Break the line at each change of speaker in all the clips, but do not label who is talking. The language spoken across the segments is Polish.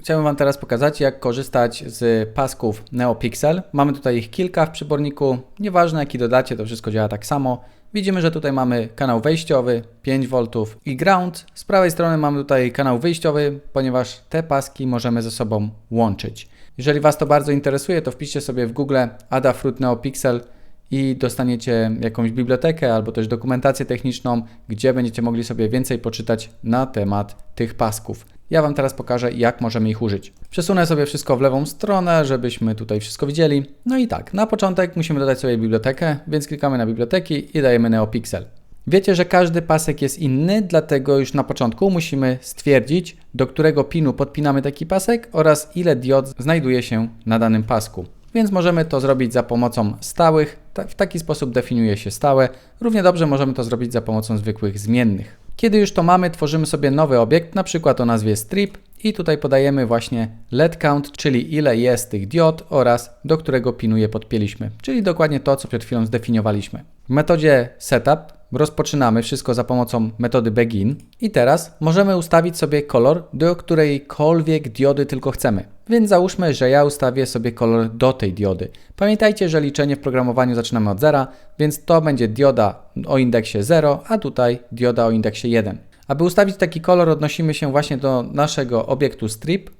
Chciałbym Wam teraz pokazać, jak korzystać z pasków NeoPixel. Mamy tutaj ich kilka w przyborniku. Nieważne jaki dodacie, to wszystko działa tak samo. Widzimy, że tutaj mamy kanał wejściowy 5V i ground. Z prawej strony mamy tutaj kanał wyjściowy, ponieważ te paski możemy ze sobą łączyć. Jeżeli Was to bardzo interesuje, to wpiszcie sobie w Google Adafruit NeoPixel i dostaniecie jakąś bibliotekę albo też dokumentację techniczną, gdzie będziecie mogli sobie więcej poczytać na temat tych pasków. Ja Wam teraz pokażę, jak możemy ich użyć. Przesunę sobie wszystko w lewą stronę, żebyśmy tutaj wszystko widzieli. No i tak, na początek musimy dodać sobie bibliotekę, więc klikamy na biblioteki i dajemy NeoPixel. Wiecie, że każdy pasek jest inny, dlatego już na początku musimy stwierdzić, do którego pinu podpinamy taki pasek oraz ile diod znajduje się na danym pasku. Więc możemy to zrobić za pomocą stałych, w taki sposób definiuje się stałe. Równie dobrze możemy to zrobić za pomocą zwykłych zmiennych. Kiedy już to mamy, tworzymy sobie nowy obiekt, na przykład o nazwie strip i tutaj podajemy właśnie LED count, czyli ile jest tych diod oraz do którego pinu je podpięliśmy, czyli dokładnie to, co przed chwilą zdefiniowaliśmy. W metodzie setup rozpoczynamy wszystko za pomocą metody begin i teraz możemy ustawić sobie kolor do którejkolwiek diody tylko chcemy. Więc załóżmy, że ja ustawię sobie kolor do tej diody. Pamiętajcie, że liczenie w programowaniu zaczynamy od zera, więc to będzie dioda o indeksie 0, a tutaj dioda o indeksie 1. Aby ustawić taki kolor odnosimy się właśnie do naszego obiektu strip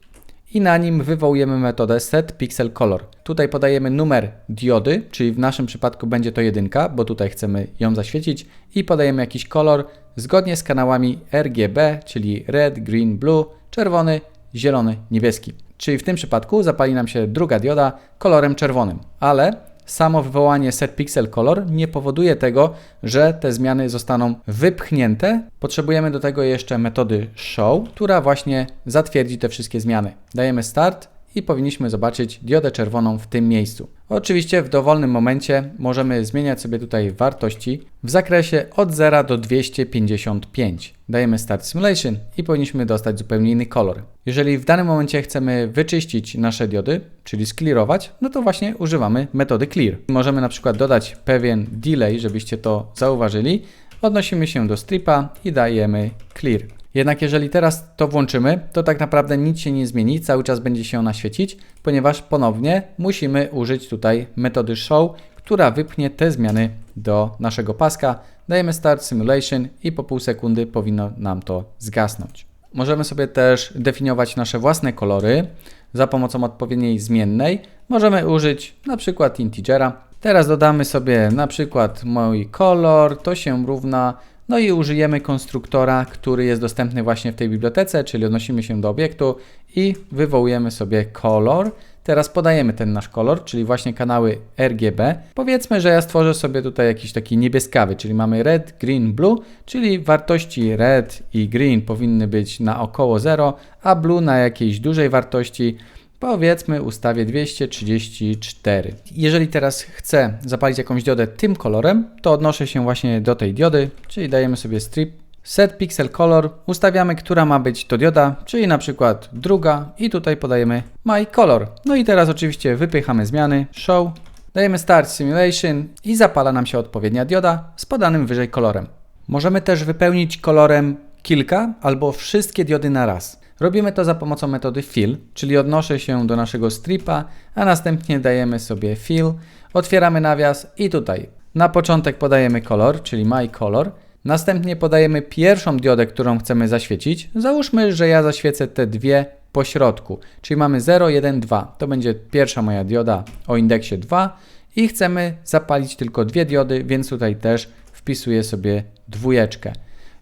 i na nim wywołujemy metodę setPixelColor. Tutaj podajemy numer diody, czyli w naszym przypadku będzie to jedynka, bo tutaj chcemy ją zaświecić i podajemy jakiś kolor zgodnie z kanałami RGB, czyli red, green, blue, czerwony, zielony, niebieski. Czyli w tym przypadku zapali nam się druga dioda kolorem czerwonym, ale samo wywołanie setPixelColor nie powoduje tego, że te zmiany zostaną wypchnięte. Potrzebujemy do tego jeszcze metody show, która właśnie zatwierdzi te wszystkie zmiany. Dajemy start i powinniśmy zobaczyć diodę czerwoną w tym miejscu. Oczywiście w dowolnym momencie możemy zmieniać sobie tutaj wartości w zakresie od 0 do 255. Dajemy Start Simulation i powinniśmy dostać zupełnie inny kolor. Jeżeli w danym momencie chcemy wyczyścić nasze diody, czyli sklirować, no to właśnie używamy metody clear. Możemy na przykład dodać pewien delay, żebyście to zauważyli. Odnosimy się do stripa i dajemy clear. Jednak jeżeli teraz to włączymy, to tak naprawdę nic się nie zmieni, cały czas będzie się ona świecić, ponieważ ponownie musimy użyć tutaj metody show, która wypchnie te zmiany do naszego paska. Dajemy Start Simulation i po pół sekundy powinno nam to zgasnąć. Możemy sobie też definiować nasze własne kolory za pomocą odpowiedniej zmiennej. Możemy użyć na przykład integera. Teraz dodamy sobie na przykład mój kolor, to się równa no i użyjemy konstruktora, który jest dostępny właśnie w tej bibliotece, czyli odnosimy się do obiektu i wywołujemy sobie kolor. Teraz podajemy ten nasz kolor, czyli właśnie kanały RGB. Powiedzmy, że ja stworzę sobie tutaj jakiś taki niebieskawy, czyli mamy red, green, blue, czyli wartości red i green powinny być na około 0, a blue na jakiejś dużej wartości powiedzmy ustawię 234. Jeżeli teraz chcę zapalić jakąś diodę tym kolorem, to odnoszę się właśnie do tej diody, czyli dajemy sobie strip set pixel color, ustawiamy, która ma być to dioda, czyli na przykład druga i tutaj podajemy my color. No i teraz oczywiście wypychamy zmiany, show, dajemy start simulation i zapala nam się odpowiednia dioda z podanym wyżej kolorem. Możemy też wypełnić kolorem kilka albo wszystkie diody na raz. Robimy to za pomocą metody fill, czyli odnoszę się do naszego stripa, a następnie dajemy sobie fill, otwieramy nawias i tutaj na początek podajemy kolor, czyli my color, następnie podajemy pierwszą diodę, którą chcemy zaświecić. Załóżmy, że ja zaświecę te dwie po środku, czyli mamy 0, 1, 2. To będzie pierwsza moja dioda o indeksie 2 i chcemy zapalić tylko dwie diody, więc tutaj też wpisuję sobie dwójeczkę.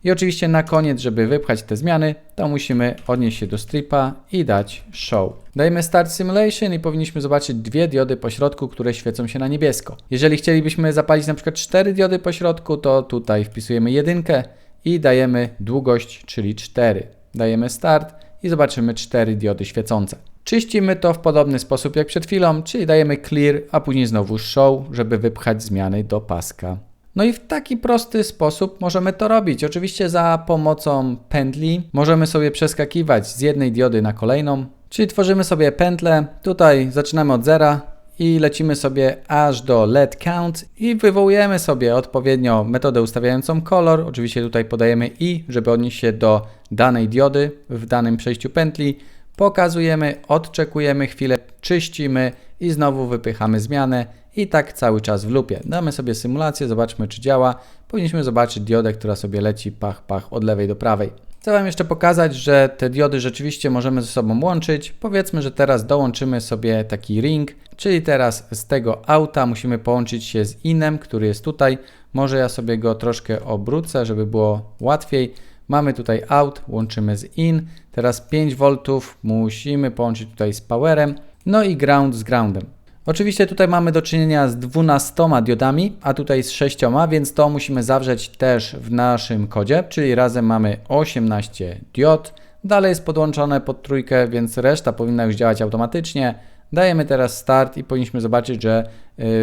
I oczywiście na koniec, żeby wypchać te zmiany, to musimy odnieść się do stripa i dać show. Dajemy Start Simulation i powinniśmy zobaczyć dwie diody po środku, które świecą się na niebiesko. Jeżeli chcielibyśmy zapalić na przykład cztery diody po środku, to tutaj wpisujemy jedynkę i dajemy długość, czyli 4. Dajemy Start i zobaczymy cztery diody świecące. Czyścimy to w podobny sposób jak przed chwilą, czyli dajemy clear, a później znowu show, żeby wypchać zmiany do paska. No i w taki prosty sposób możemy to robić. Oczywiście za pomocą pętli możemy sobie przeskakiwać z jednej diody na kolejną, czyli tworzymy sobie pętlę. Tutaj zaczynamy od zera i lecimy sobie aż do LED count i wywołujemy sobie odpowiednio metodę ustawiającą kolor. Oczywiście tutaj podajemy i, żeby odnieść się do danej diody w danym przejściu pętli. Pokazujemy, odczekujemy chwilę, czyścimy i znowu wypychamy zmianę i tak cały czas w lupie. Damy sobie symulację, zobaczmy czy działa. Powinniśmy zobaczyć diodę, która sobie leci pach, pach od lewej do prawej. Chcę Wam jeszcze pokazać, że te diody rzeczywiście możemy ze sobą łączyć. Powiedzmy, że teraz dołączymy sobie taki ring, czyli teraz z tego auta musimy połączyć się z inem, który jest tutaj. Może ja sobie go troszkę obrócę, żeby było łatwiej. Mamy tutaj out, łączymy z in. Teraz 5 V musimy połączyć tutaj z powerem. No i ground z groundem. Oczywiście tutaj mamy do czynienia z 12 diodami, a tutaj z 6, więc to musimy zawrzeć też w naszym kodzie, czyli razem mamy 18 diod. Dalej jest podłączone pod trójkę, więc reszta powinna już działać automatycznie. Dajemy teraz start i powinniśmy zobaczyć, że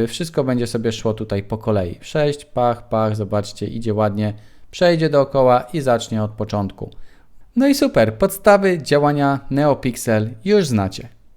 y, wszystko będzie sobie szło tutaj po kolei. 6, pach, pach, zobaczcie, idzie ładnie, przejdzie dookoła i zacznie od początku. No i super, podstawy działania NeoPixel już znacie.